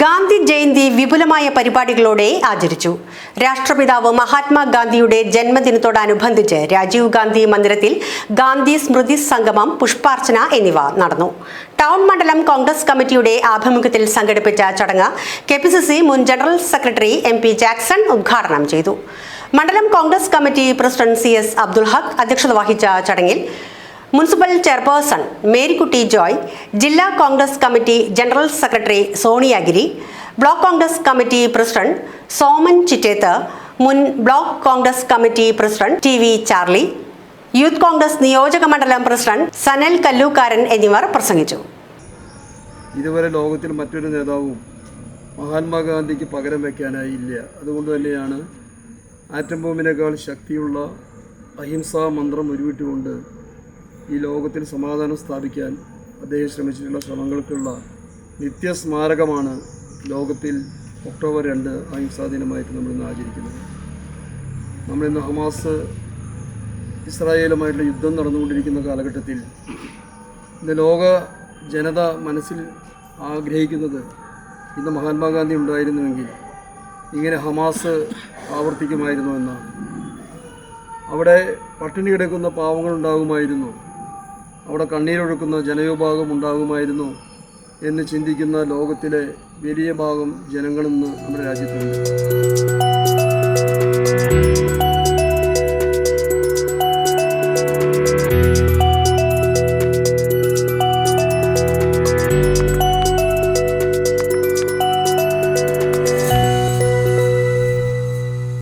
ഗാന്ധി ജയന്തി വിപുലമായ പരിപാടികളോടെ ആചരിച്ചു. രാഷ്ട്രപിതാവ് മഹാത്മാഗാന്ധിയുടെ ജന്മദിനത്തോടനുബന്ധിച്ച് രാജീവ് ഗാന്ധി മന്ദിരത്തിൽ ഗാന്ധി സ്മൃതി സംഗമം പുഷ്പാർച്ചന എന്നിവ നടന്നു. ടൗൺ മണ്ഡലം കോൺഗ്രസ് കമ്മിറ്റിയുടെ ആഭിമുഖ്യത്തിൽ സംഘടിപ്പിച്ച ചടങ്ങ് കെ പി സി സി മുൻ general secretary M P Jackson ഉദ്ഘാടനം ചെയ്തു. മണ്ഡലം Congress committee president C S Abdul Haq അധ്യക്ഷത വഹിച്ച ചടങ്ങിൽ മുനിസിപ്പൽ ചെയർപേഴ്സൺ മേരിക്കുട്ടി ജോയ് ജില്ലാ Congress committee general secretary Soniyagiri block Congress committee president Soman Chitteth മുൻ block Congress committee president T V Charlie youth Congress നിയോജക മണ്ഡലം പ്രസിഡന്റ് സനൽ കല്ലൂക്കാരൻ എന്നിവർ പ്രസംഗിച്ചു. ഇതുവരെ ലോകത്തിൽ മറ്റൊരു നേതാവും മഹാത്മാഗാന്ധിക്ക് പകരം വയ്ക്കാനായില്ല അതുകൊണ്ട് തന്നെയാണ് ആറ്റം ബോംബിനേക്കാൾ ശക്തിയുള്ള അഹിംസാ മന്ത്രം ഉരുവിട്ടുകൊണ്ട് ഈ ലോകത്തിൽ സമാധാനം സ്ഥാപിക്കാൻ അദ്ദേഹം ശ്രമിച്ചിട്ടുള്ള ശ്രമങ്ങൾക്കുള്ള നിത്യസ്മാരകമാണ് ലോകത്തിൽ ഒക്ടോബർ രണ്ട് അഹിംസാ ദിനമായിട്ട് നമ്മളിന്ന് ആചരിക്കുന്നത്. നമ്മളിന്ന് ഹമാസ് ഇസ്രായേലുമായിട്ടുള്ള യുദ്ധം നടന്നുകൊണ്ടിരിക്കുന്ന കാലഘട്ടത്തിൽ ഇന്ന് ലോക ജനത മനസ്സിൽ ആഗ്രഹിക്കുന്നത് ഇന്ന് മഹാത്മാഗാന്ധി ഉണ്ടായിരുന്നുവെങ്കിൽ ഇങ്ങനെ ഹമാസ് ആവർത്തിക്കുമായിരുന്നു എന്നാണ്. അവിടെ പട്ടിണി കിടക്കുന്ന പാവങ്ങൾ ഉണ്ടാകുമായിരുന്നു. അവിടെ കണ്ണീരൊഴുക്കുന്ന ജനവിഭാഗം ഉണ്ടാകുമായിരുന്നു എന്ന് ചിന്തിക്കുന്ന ലോകത്തിലെ വലിയ ഭാഗം ജനങ്ങളിന്ന് നമ്മുടെ രാജ്യത്തുണ്ട്.